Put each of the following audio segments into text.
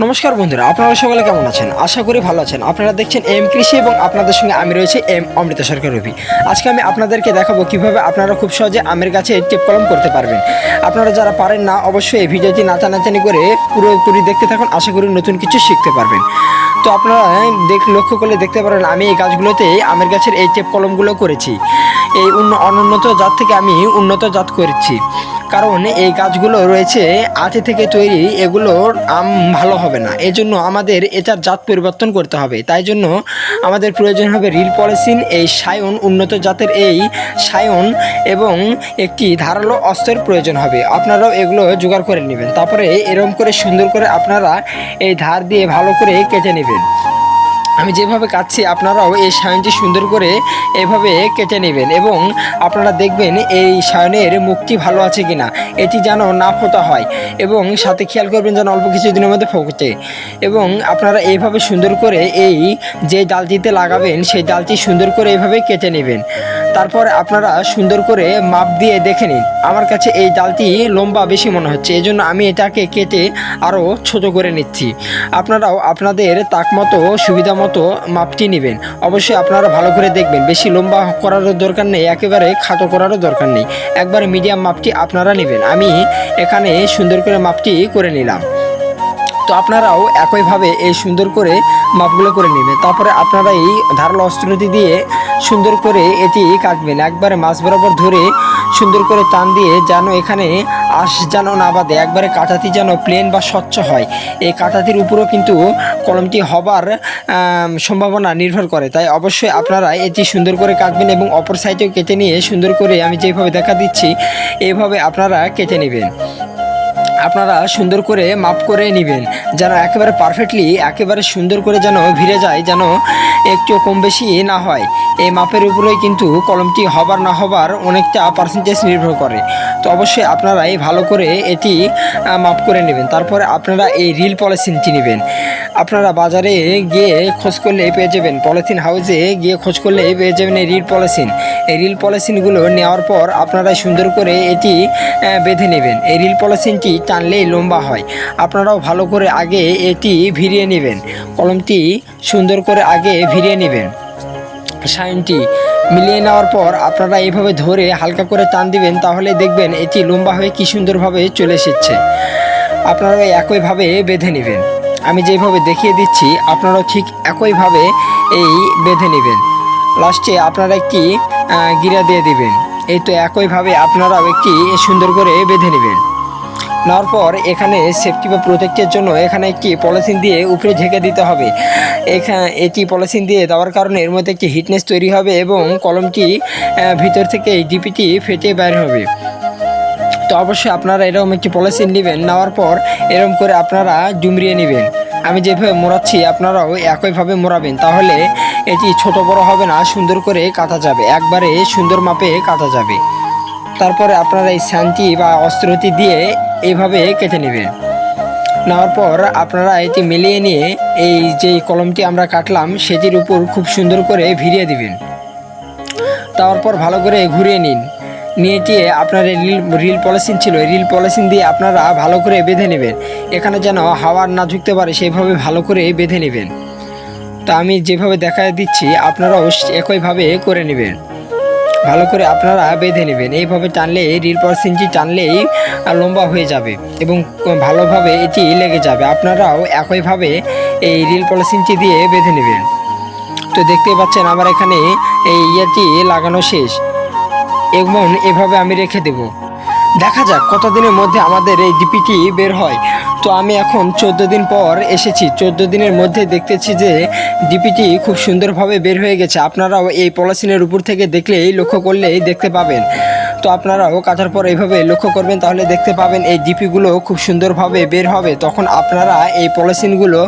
নমস্কার বন্ধুরা, আপনারা সকলে কেমন আছেন? আশা করি ভালো আছেন। আপনারা দেখছেন এম কৃষি এবং আপনাদের সঙ্গে আমি রয়েছে এম অমৃতা সরকার রবি। আজকে আমি আপনাদেরকে দেখাবো কীভাবে আপনারা খুব সহজে আমের গাছে টেপ কলম করতে পারবেন। আপনারা যারা পারেন না, অবশ্যই এই ভিডিওটি নাচানাচানি করে পুরোপুরি দেখতে থাকুন। আশা করি নতুন কিছু শিখতে পারবেন। তো আপনারা দেখ, লক্ষ্য করলে দেখতে পারেন, আমি এই গাছগুলোতে আমের গাছের এই টেপ কলমগুলো করেছি। এই উন্ন- অনুন্নত জাত থেকে আমি উন্নত জাত করেছি। কারণ এই গাছগুলো রয়েছে আঠে থেকে তৈরি এগুলোর আম, ভালো হবে না। এই জন্য আমাদের এটার জাত পরিবর্তন করতে হবে। তাই জন্য আমাদের প্রয়োজন হবে রিল পলিসিন, এই সায়ন, উন্নত জাতের এই সায়ন এবং একটি ধারালো অস্ত্রের প্রয়োজন হবে। আপনারাও এগুলো জোগাড় করে নেবেন। তারপরে এরকম করে সুন্দর করে আপনারা এই ধার দিয়ে ভালো করে কেটে নেবেন। আমি যেভাবে কাটছি, আপনারাও এই সায়নটি সুন্দর করে এভাবে কেটে নেবেন এবং আপনারা দেখবেন এই সায়নের মুখটি ভালো আছে কিনা, এটি যেন না ফোটা হয় এবং সাথে খেয়াল করবেন যেন অল্প কিছু দিনের মধ্যে ফোটে এবং আপনারা এইভাবে সুন্দর করে এই যে ডালটিতে লাগাবেন, সেই ডালটি সুন্দর করে এইভাবে কেটে নেবেন। তারপর আপনারা সুন্দর করে মাপ দিয়ে দেখে নিন, আমার কাছে এই ডালটি লম্বা বেশি মনে হচ্ছে এই জন্য আমি এটাকে কেটে আরও ছোট করে নিচ্ছি। আপনারাও আপনাদের তাক মতো সুবিধা মতো মাপটি নেবেন। অবশ্যই আপনারা ভালো করে দেখবেন। বেশি লম্বা করারও দরকার নেই, একেবারে খাটো করারও দরকার নেই। একবারে মিডিয়াম মাপটি আপনারা নেবেন। আমি এখানে সুন্দর করে মাপটি করে নিলাম। তো আপনারাও একইভাবে এই সুন্দর করে মাপগুলো করে নেবেন। তারপরে আপনারা এই ধারালো অস্ত্রটি দিয়ে সুন্দর করে এটি কাটবেন। একবারে মাছ বরাবর ধরে সুন্দর করে টান দিয়ে যেন এখানে আঁশ যেন না বাদে একবারে কাটাতি যেন প্লেন বা স্বচ্ছ হয়। এই কাটাতির উপরও কিন্তু কলমটি হবার সম্ভাবনা নির্ভর করে। তাই অবশ্যই আপনারা এটি সুন্দর করে কাটবেন এবং অপর সাইডেও কেটে নিয়ে সুন্দর করে আমি যেভাবে দেখা দিচ্ছি এইভাবে আপনারা কেটে নেবেন। আপনারা সুন্দর করে মাপ করে নেবেন। যেন একেবারে পারফেক্টলি একেবারে সুন্দর করে যেন ভিড়ে যায়, যেন একটু কম বেশি না হয়। এই মাপের উপরেই কিন্তু কলমটি হবার না হবার অনেকটা পার্সেন্টেজ নির্ভর করে। তো অবশ্যই আপনারা এই ভালো করে এটি মাপ করে নেবেন। তারপরে আপনারা এই রিল পলিথিনটি নেবেন। আপনারা বাজারে গিয়ে খোঁজ করলে পেয়ে যাবেন। পলিথিন হাউসে গিয়ে খোঁজ করলে পেয়ে যাবেন এই রিল পলিথিন এই রিল পলিথিনগুলো নেওয়ার পর আপনারা সুন্দর করে এটি বেঁধে নেবেন। এই রিল পলিথিনটি টানলেই লম্বা হয়। আপনারাও ভালো করে আগে এটি ভিড়িয়ে নেবেন। কলমটি সুন্দর করে আগে ভিড়িয়ে নেবেন। সাইনটি মিলিয়ে নেওয়ার পর আপনারা এইভাবে ধরে হালকা করে টান দিবেন, তাহলে দেখবেন এটি লম্বা হয়ে কি সুন্দরভাবে চলে এসেছে। আপনারাও একইভাবে বেঁধে নেবেন। আমি যেভাবে দেখিয়ে দিচ্ছি, আপনারাও ঠিক একইভাবে এই বেঁধে নেবেন। লাস্টে আপনারা একটি গিরা দিয়ে দিবেন। এই তো একইভাবে আপনারাও একটি সুন্দর করে বেঁধে নেবেন। নেওয়ার পর এখানে সেফটি বা প্রোটেক্টের জন্য এখানে একটি পলিথিন দিয়ে উপরে ঢেকে দিতে হবে। এখানে এটি পলিথিন দিয়ে দেওয়ার কারণে এর মধ্যে একটি হিটনেস তৈরি হবে এবং কলমটি ভিতর থেকে ডিপিটি ফেটে বের হবে। তো অবশ্যই আপনারা এরকম একটি পলিথিন নেবেন, নেওয়ার পর এরকম করে আপনারা ডুমরিয়ে নেবেন। আমি যেভাবে মোড়াচ্ছি, আপনারাও একইভাবে মোড়াবেন, তাহলে এটি ছোট বড় হবে না, সুন্দর করে কাটা যাবে। একবারে সুন্দর মাপে কাটা যাবে। তারপরে আপনারা এই শান্তি বা অস্ত্রটি দিয়ে এইভাবে কেটে নেবেন নেওয়ার পর আপনারা এটি মিলিয়ে নিয়ে এই যে কলমটি আমরা কাটলাম, সেটির উপর খুব সুন্দর করে ভিড়িয়ে দিবেন। তারপর ভালো করে ঘুরিয়ে নিন। নিয়ে টিয়ে আপনার রিল রিল পলিসিন ছিল রিল পলিসিন দিয়ে আপনারা ভালো করে বেঁধে নেবেন। এখানে যেন হাওয়ার না ঢুকতে পারে সেইভাবে ভালো করে বেঁধে নেবেন। তো আমি যেভাবে দেখা দিচ্ছি, আপনারাও একইভাবে করে নেবেন। ভালো করে আপনারা বেঁধে নেবেন। এইভাবে টানলে রিল সিঞ্চি টানলেই লম্বা হয়ে যাবে এবং ভালোভাবে এটি লেগে যাবে। আপনারাও একইভাবে এই রিল পলিসিনটি দিয়ে বেঁধে নেবেন। তো দেখতে পাচ্ছেন আমার এখানে এই ইয়েটি লাগানো শেষ। এবং এভাবে আমি রেখে দেব। দেখা যাক কতদিনের মধ্যে আমাদের এই ডিপিটি বের হয়। তো আমি এখন চোদ্দ দিন পর এসেছি। চোদ্দ দিনের মধ্যে দেখতেছি যে ডিপিটি খুব সুন্দরভাবে বের হয়ে গেছে। আপনারাও এই পলাসিনের উপর থেকে দেখলেই লক্ষ্য করলেই দেখতে পাবেন। তো আপনারাও কাটার পর এইভাবে লক্ষ্য করবেন, তাহলে দেখতে পাবেন এই ডিপিগুলো খুব সুন্দরভাবে বের হবে। তখন আপনারা এই পলিথিনগুলো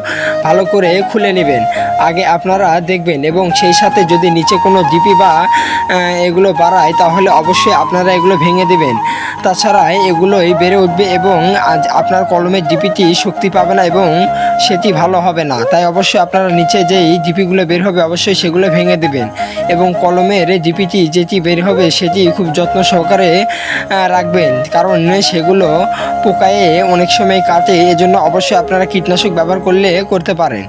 ভালো করে খুলে নেবেন। আগে আপনারা দেখবেন এবং সেই সাথে যদি নিচে কোনো ডিপি বা এগুলো বাড়ায়, তাহলে অবশ্যই আপনারা এগুলো ভেঙে দেবেন। তাছাড়া এগুলোই বেড়ে উঠবে এবং আজ আপনার কলমের ডিপিটি শক্তি পাবে না এবং সেটি ভালো হবে না। তাই অবশ্যই আপনারা নিচে যেই ডিপিগুলো বের হবে, অবশ্যই সেগুলো ভেঙে দেবেন এবং কলমের ডিপিটি যেটি বের হবে, সেটি খুব যত্ন সহ সহকারে রাখবেন। কারণ সেগুলো পোকায়ে অনেক সময় কাটে, এজন্য অবশ্যই আপনারা কীটনাশক ব্যবহার করলে করতে পারেন।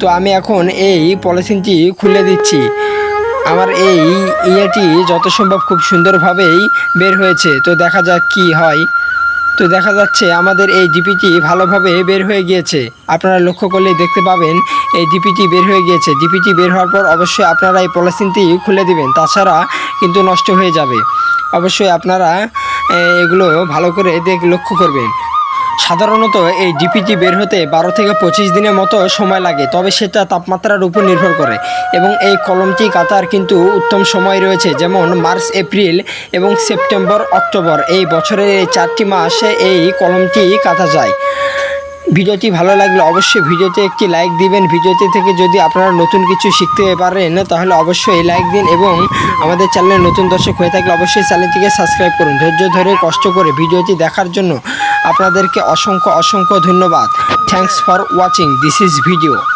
তো আমি এখন এই পলিথিনটি খুলে দিচ্ছি। আমার এই ইয়েটি যত সম্ভব খুব সুন্দরভাবেই বের হয়েছে। তো দেখা যাক কি হয়। তো দেখা যাচ্ছে আমাদের এই ডিপিটি ভালোভাবে বের হয়ে গিয়েছে। আপনারা লক্ষ্য করলেই দেখতে পাবেন, এই ডিপিটি বের হয়ে গিয়েছে। ডিপিটি বের হওয়ার পর অবশ্যই আপনারা এই পলিথিনটি খুলে দিবেন। তাছাড়া কিন্তু নষ্ট হয়ে যাবে। অবশ্যই আপনারা এগুলো ভালো করে দেখ, লক্ষ্য করবেন। সাধারণত এই ডিপিটি বের হতে বারো থেকে পঁচিশ দিনের মতো সময় লাগে, তবে সেটা তাপমাত্রার উপর নির্ভর করে। এবং এই কলমটি কাতার কিন্তু উত্তম সময় রয়েছে, যেমন মার্চ, এপ্রিল এবং সেপ্টেম্বর, অক্টোবর। এই বছরের এই চারটি মাসে এই কলমটি কাটা যায়। ভিডিওটি ভালো লাগলে অবশ্যই ভিডিওতে একটি লাইক দিবেন। ভিডিওটি থেকে যদি আপনারা নতুন কিছু শিখতে পারেন, তাহলে অবশ্যই লাইক দিন এবং আমাদের চ্যানেলে নতুন দর্শক হয়ে থাকলে অবশ্যই চ্যানেলটিকে সাবস্ক্রাইব করুন। ধৈর্য ধরে কষ্ট করে ভিডিওটি দেখার জন্য আপনাদেরকে অসংখ্য অসংখ্য ধন্যবাদ। Thanks for watching this is video